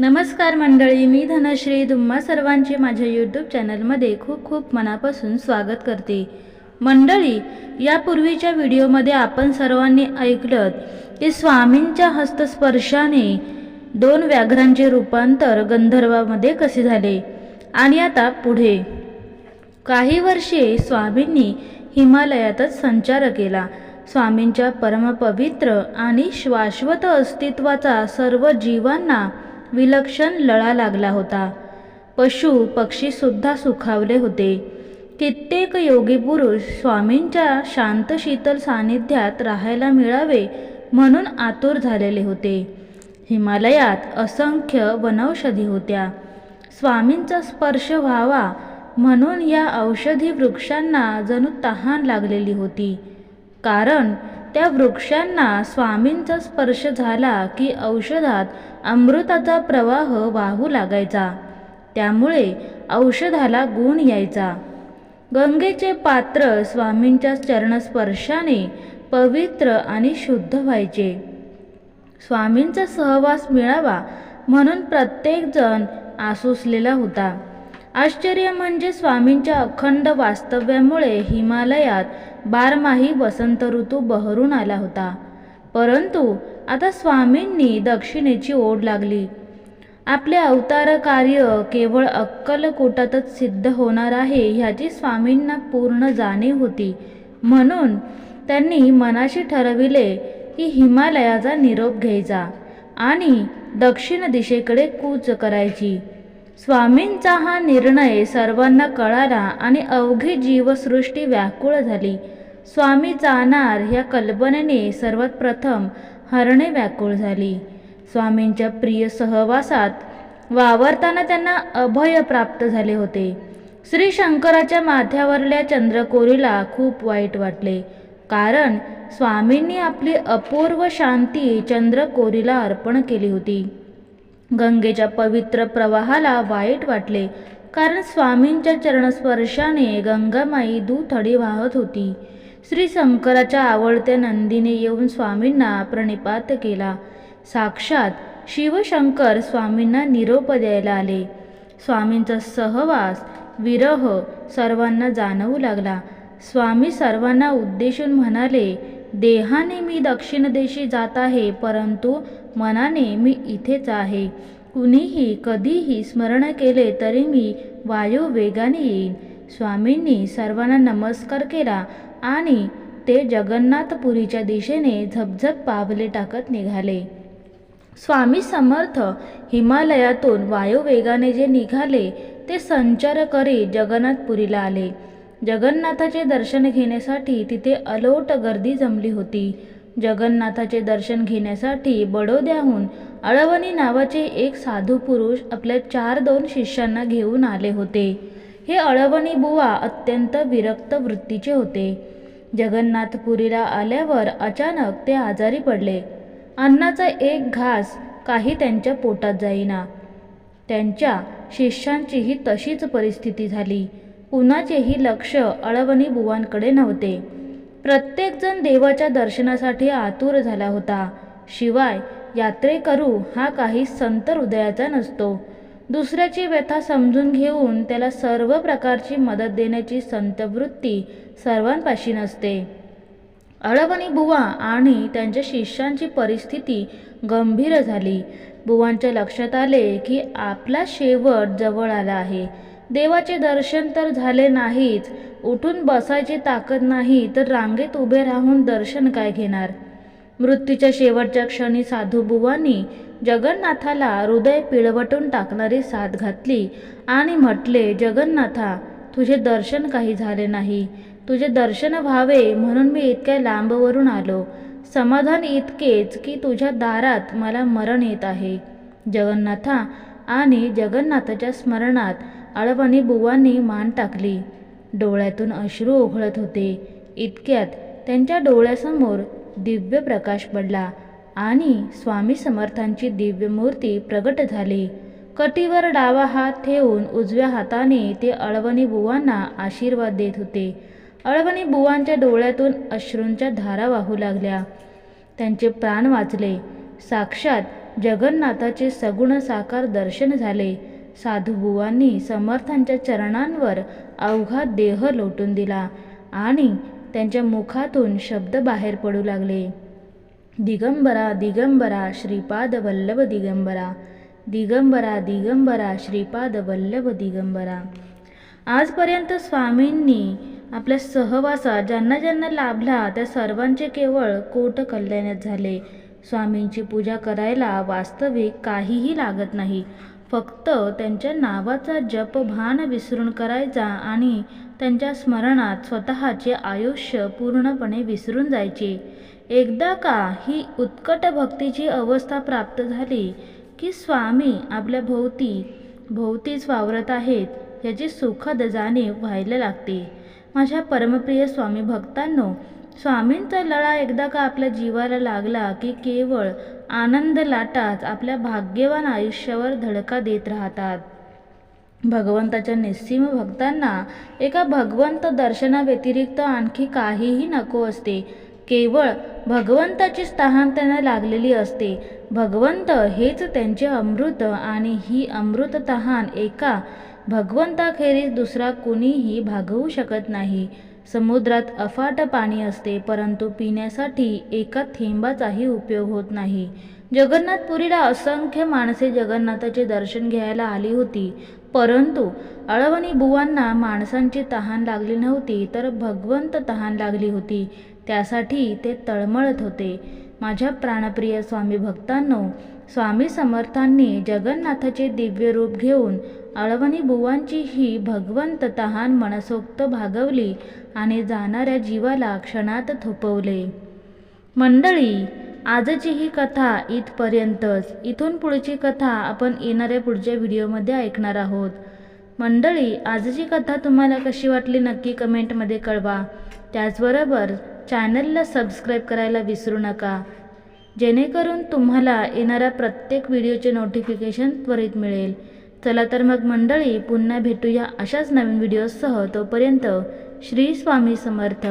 नमस्कार मंडळी मी धनश्री. धुम्मा सर्वांचे माझ्या यूट्यूब चॅनलमध्ये खूप खूप मनापासून स्वागत करते. मंडळी यापूर्वीच्या व्हिडिओमध्ये आपण सर्वांनी ऐकलं की स्वामींच्या हस्तस्पर्शाने दोन व्याघ्रांचे रूपांतर गंधर्वामध्ये कसे झाले? आणि आता पुढे. काही वर्षे स्वामींनी हिमालयातच संचार केला. स्वामींच्या परमपवित्र आणि शाश्वत अस्तित्वाचा सर्व जीवांना विलक्षण लळा लागला होता. पशु पक्षीसुद्धा सुखावले होते. कित्येक योगी पुरुष स्वामींच्या शांत शीतल सानिध्यात राहायला मिळावे म्हणून आतुर झालेले होते. हिमालयात असंख्य वनौषधी होत्या. स्वामींचा स्पर्श व्हावा म्हणून या औषधी वृक्षांना जणू तहान लागलेली होती. कारण त्या वृक्षांना स्वामींचा स्पर्श झाला की औषधात अमृताचा प्रवाह वाहू लागायचा. त्यामुळे औषधाला गुण यायचा. गंगेचे पात्र स्वामींच्या चरणस्पर्शाने पवित्र आणि शुद्ध व्हायचे. स्वामींचा सहवास मिळावा म्हणून प्रत्येकजण आसुसलेला होता. आश्चर्य म्हणजे स्वामींच्या अखंड वास्तव्यामुळे हिमालयात बारमाही वसंत ऋतू बहरून आला होता. परंतु आता स्वामींनी दक्षिणेची ओढ लागली. आपले अवतार कार्य केवळ अक्कलकोटातच सिद्ध होणार आहे ह्याची स्वामींना पूर्ण जाणीव होती. म्हणून त्यांनी मनाशी ठरविले की हिमालयाचा निरोप घ्यायचा आणि दक्षिण दिशेकडे कूच करायची. स्वामींचा हा निर्णय सर्वांना कळाला आणि अवघी जीवसृष्टी व्याकुळ झाली. स्वामी जाणार ह्या कल्पनेने सर्वात प्रथम हरणे व्याकुळ झाली. स्वामींच्या प्रिय सहवासात वावरताना त्यांना अभय प्राप्त झाले होते. श्री शंकराच्या माथ्यावरल्या चंद्रकोरीला खूप वाईट वाटले कारण स्वामींनी आपली अपूर्व शांती चंद्रकोरीला अर्पण केली होती. गंगेच्या पवित्र प्रवाहाला वाईट वाटले. कारण स्वामींच्या चरणस्पर्शाने गंगामाई दुथडी वाहत होती. श्री शंकराच्या आवडत्या नंदीने येऊन स्वामींना प्रणिपात केला. साक्षात शिवशंकर स्वामींना निरोप द्यायला आले. स्वामींचा सहवास विरह सर्वांना जाणवू लागला. स्वामी सर्वांना उद्देशून म्हणाले देहाने मी दक्षिण देशी जात आहे परंतु मनाने मी इथेच आहे. कुणीही कधीही स्मरण केले तरी मी वायू वेगाने येईन. स्वामींनी सर्वांना नमस्कार केला आणि ते जगन्नाथपुरीच्या दिशेने झपझप पावले टाकत निघाले. स्वामी समर्थ हिमालयातून वायुवेगाने जे निघाले ते संचार करीत जगन्नाथपुरीला आले. जगन्नाथाचे दर्शन घेण्यासाठी तिथे अलोट गर्दी जमली होती. जगन्नाथाचे दर्शन घेण्यासाठी बडोद्याहून अळवणी नावाचे एक साधू पुरुष आपल्या चार दोन शिष्यांना घेऊन आले होते. हे अळवणी बुवा अत्यंत विरक्त वृत्तीचे होते. जगन्नाथपुरीला आल्यावर अचानक ते आजारी पडले. अन्नाचा एक घास काही त्यांच्या पोटात जाईना. त्यांच्या शिष्यांचीही तशीच परिस्थिती झाली. कुणाचेही लक्ष अळवणी बुवांकडे नव्हते. प्रत्येकजण देवाच्या दर्शनासाठी आतुर झाला होता. शिवाय यात्रेकरू हा काही संत हृदयाचा नसतो. दुसऱ्याची व्यथा समजून घेऊन त्याला सर्व प्रकारची मदत देण्याची संतवृत्ती सर्वांपाशी नसते. अळवणी बुवा आणि त्यांच्या शिष्यांची परिस्थिती गंभीर झाली. बुवांच्या लक्षात आले की आपला शेवट जवळ आला आहे. देवाचे दर्शन तर झाले नाहीच उठून बसायची ताकद नाही तर रांगेत उभे राहून दर्शन काय घेणार? मृत्यूच्या शेवटच्या क्षणी साधूबुवांनी जगन्नाथाला हृदय पिळवटून टाकणारी साथ घातली आणि म्हटले जगन्नाथा तुझे दर्शन काही झाले नाही. तुझे दर्शन व्हावे म्हणून मी इतक्या लांबवरून आलो. समाधान इतकेच की तुझ्या दारात मला मरण येत आहे. जगन्नाथा आणि जगन्नाथाच्या स्मरणात अळवणी बुवांनी मान टाकली. डोळ्यातून अश्रू ओघळत होते. इतक्यात त्यांच्या डोळ्यासमोर दिव्य प्रकाश पडला आणि स्वामी समर्थांची दिव्य मूर्ती प्रगट झाली. कटीवर डावा हात ठेवून उजव्या हाताने ते अळवणी बुवांना आशीर्वाद देत होते. अळवणी बुवांच्या डोळ्यातून अश्रूंच्या धारा वाहू लागल्या. त्यांचे प्राण वाचले. साक्षात जगन्नाथाचे सगुण साकार दर्शन झाले. साधुबुवांनी समर्थांच्या चरणांवर अवघा देह लोटून दिला आणि त्यांच्या मुखातून शब्द बाहेर पडू लागले. दिगंबरा दिगंबरा श्रीपाद वल्लभ दिगंबरा. दिगंबरा दिगंबरा श्रीपाद वल्लभ दिगंबरा. आजपर्यंत स्वामींनी आपल्या सहवासात ज्यांना ज्यांना लाभला त्या सर्वांचे केवळ कोट कल्याणच झाले. स्वामींची पूजा करायला वास्तविक काहीही लागत नाही. फक्त त्यांच्या नावाचा जप भान विसरून करायचा आणि त्यांच्या स्मरणात स्वतःचे आयुष्य पूर्णपणे विसरून जायचे. एकदा का ही उत्कट भक्तीची अवस्था प्राप्त झाली की स्वामी आपल्या भोवती भोवतीच वावरत आहेत याची सुखद जाणीव व्हायला लागते. माझ्या परमप्रिय स्वामी भक्तांनो स्वामींचा लळा एकदा का आपल्या जीवाला लागला की केवळ आनंद लाटाच आपल्या भाग्यवान आयुष्यावर धडका देत राहतात. भगवंताच्या निस्सीम भक्तांना एका भगवंत दर्शनाव्यतिरिक्त आणखी काहीही नको असते. केवळ भगवंताचीच तहान त्यांना लागलेली असते. भगवंत हेच त्यांचे अमृत आणि ही अमृत तहान एका भगवंताखेरीज दुसरा कुणीही भागवू शकत नाही. समुद्रात अफाट पाणी असते परंतु पिण्यासाठी एका थेंबाचाही उपयोग होत नाही. जगन्नाथपुरीला असंख्य माणसे जगन्नाथाचे दर्शन घ्यायला आली होती परंतु अळवणी बुवांना माणसांची तहान लागली नव्हती तर भगवंत तहान लागली होती. त्यासाठी ते तळमळत होते. माझ्या प्राणप्रिय स्वामी भक्तांनो स्वामी समर्थांनी जगन्नाथाचे दिव्य रूप घेऊन अळवणी बुवांची ही भगवंत तहान मनसोक्त भागवली आणि जाणाऱ्या जीवाला क्षणात थोपवले. मंडळी आजची ही कथा इथपर्यंतच. इथून पुढची कथा आपण येणाऱ्या पुढच्या व्हिडिओमध्ये ऐकणार आहोत. मंडळी आजची कथा तुम्हाला कशी वाटली नक्की कमेंटमध्ये कळवा. त्याचबरोबर चॅनलला सबस्क्राईब करायला विसरू नका. जेणेकरून तुम्हाला येणाऱ्या प्रत्येक व्हिडिओचे नोटिफिकेशन त्वरित मिळेल. चला तर मग मंडळी पुन्हा भेटूया अशाच नवीन व्हिडिओसह तोपर्यंत श्री स्वामी समर्थ.